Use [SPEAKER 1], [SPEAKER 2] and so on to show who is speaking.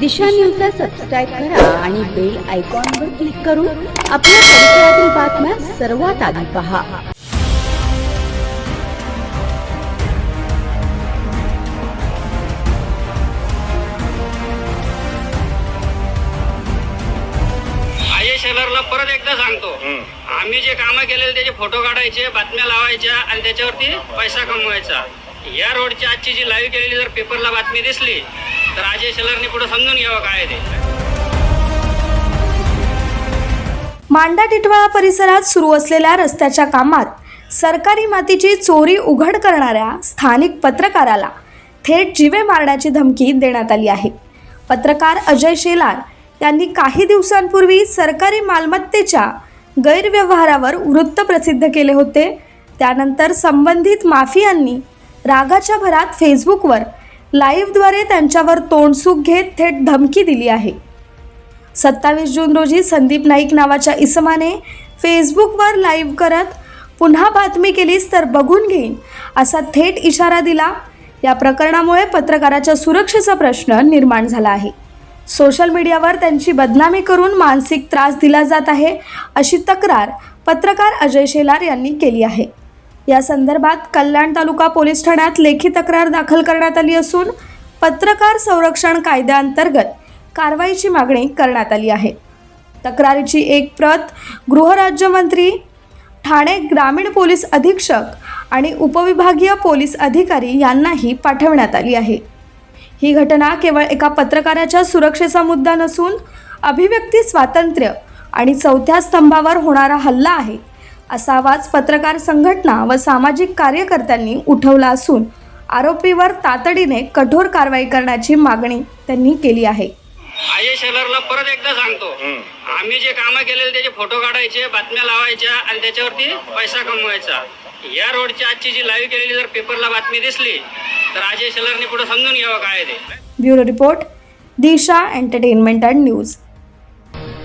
[SPEAKER 1] दिशा न्यूजला सबस्क्राईब करा आणि बेल आयकॉनवर क्लिक करून आपल्या परिसरातील बातम्या सर्वात आधी पहा.
[SPEAKER 2] शेलरला परत एकदा सांगतो. आम्ही जे कामं केलेले त्याचे फोटो काढायचे बातम्या लावायच्या आणि त्याच्यावरती पैसा कमवायचा. या रोडची आजची जी लाईव्ह केलेली जर पेपरला बातमी दिसली तर अजय पुढे समजून घ्यावं काय ते.
[SPEAKER 3] मांडा टिटवाळा परिसरात सुरू असलेल्या रस्त्याच्या कामात सरकारी मातीची चोरी उघड करणाऱ्या स्थानिक पत्रकाराला थेट जीवे मारण्याची धमकी देण्यात आली आहे. पत्रकार अजय शेलार यांनी काही दिवसांपूर्वी सरकारी मालमत्तेच्या गैरव्यवहारावर वृत्त प्रसिद्ध केले होते. त्यानंतर संबंधित माफियांनी रागाच्या भरात फेसबुकवर लाईव्हद्वारे त्यांच्यावर तोंडसूक घेत थेट धमकी दिली आहे. सत्तावीस जून रोजी संदीप नाईक नावाच्या इसमाने फेसबुकवर लाईव्ह करत पुन्हा बातमी केलीस तर बघून घेईन असा थेट इशारा दिला. या प्रकरणामुळे पत्रकाराच्या सुरक्षेचा प्रश्न निर्माण झाला आहे. सोशल मीडियावर त्यांची बदनामी करून मानसिक त्रास दिला जात आहे अशी तक्रार पत्रकार अजय शेलार यांनी केली आहे. या संदर्भात कल्याण तालुका पोलीस ठाण्यात लेखी तक्रार दाखल करण्यात आली असून पत्रकार संरक्षण कायद्याअंतर्गत कारवाईची मागणी करण्यात आली आहे. तक्रारीची एक प्रत गृहराज्यमंत्री ठाणे ग्रामीण पोलीस अधीक्षक आणि उपविभागीय पोलीस अधिकारी यांनाही पाठवण्यात आली आहे. ही घटना केवळ एका पत्रकाराच्या सुरक्षेचा मुद्दा नसून अभिव्यक्ती स्वातंत्र्य आणि चौथ्या स्तंभावर होणारा हल्ला आहे असा आवाज पत्रकार संघटना व सामाजिक कार्यकर्त्यांनी उठवला असून आरोपीवर तातडीने कठोर कारवाई करण्याची मागणी त्यांनी केली आहे.
[SPEAKER 2] अजय शेलरला परत एकदा सांगतो. आम्ही जे कामं केलेले त्याचे फोटो काढायचे बातम्या लावायच्या आणि त्याच्यावरती पैसा कमवायचा. या रोडची आजची जी लाईव्ह केलेली जर पेपरला बातमी दिसली तर अजय शेलरने पुढे समजून घ्यावं काय आहे ते.
[SPEAKER 3] Bureau report Disha entertainment and news.